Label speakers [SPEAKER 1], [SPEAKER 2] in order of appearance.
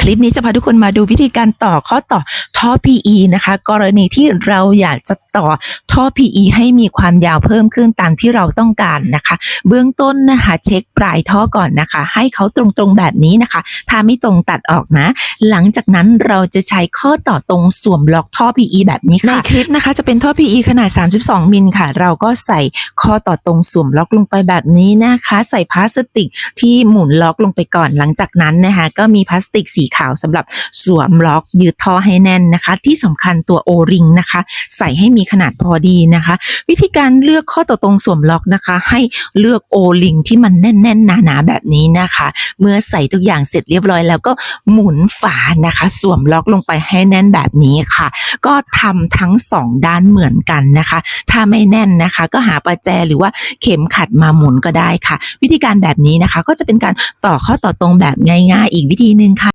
[SPEAKER 1] คลิปนี้จะพาทุกคนมาดูวิธีการต่อข้อต่อท่อ PE นะคะ กรณีที่เราอยากจะต่อท่อ PE ให้มีความยาวเพิ่มขึ้นตามที่เราต้องการนะคะ เบื้องต้นนะคะเช็คปลายท่อก่อนนะคะ ให้เขาตรงๆแบบนี้นะคะ ถ้าไม่ตรงตัดออกนะ หลังจากนั้นเราจะใช้ข้อต่อตรงสวมล็อกท่อ PE แบบนี้ค่ะ ในคลิปนะคะจะเป็นท่อ PE ขนาด 32 มิลค่ะ เราก็ใส่ข้อต่อตรงสวมล็อกลงไปแบบนี้นะคะ ใส่พลาสติกที่หมุนล็อกลงไปก่อน หลังจากนั้นนะคะก็มีพลาสติกสีขาวสำหรับสวมล็อกยืดท่อให้แน่นนะคะ ที่สำคัญตัวโอริงนะคะ ใส่ให้มีขนาดพอดีนะคะ วิธีการเลือกข้อต่อตรงสวมล็อกนะคะ ให้เลือกโอลิงที่มันแน่นๆหนาๆแบบนี้นะคะ เมื่อใส่ทุกอย่างเสร็จเรียบร้อยแล้วก็หมุนฝานะคะ สวมล็อกลงไปให้แน่นแบบนี้ค่ะ ก็ทำทั้งสองด้านเหมือนกันนะคะ ถ้าไม่แน่นนะคะ ก็หาประแจหรือว่าเข็มขัดมาหมุนก็ได้ค่ะ วิธีการแบบนี้นะคะ ก็จะเป็นการต่อข้อต่อตรงแบบง่าย ๆ อีกวิธีหนึ่งค่ะ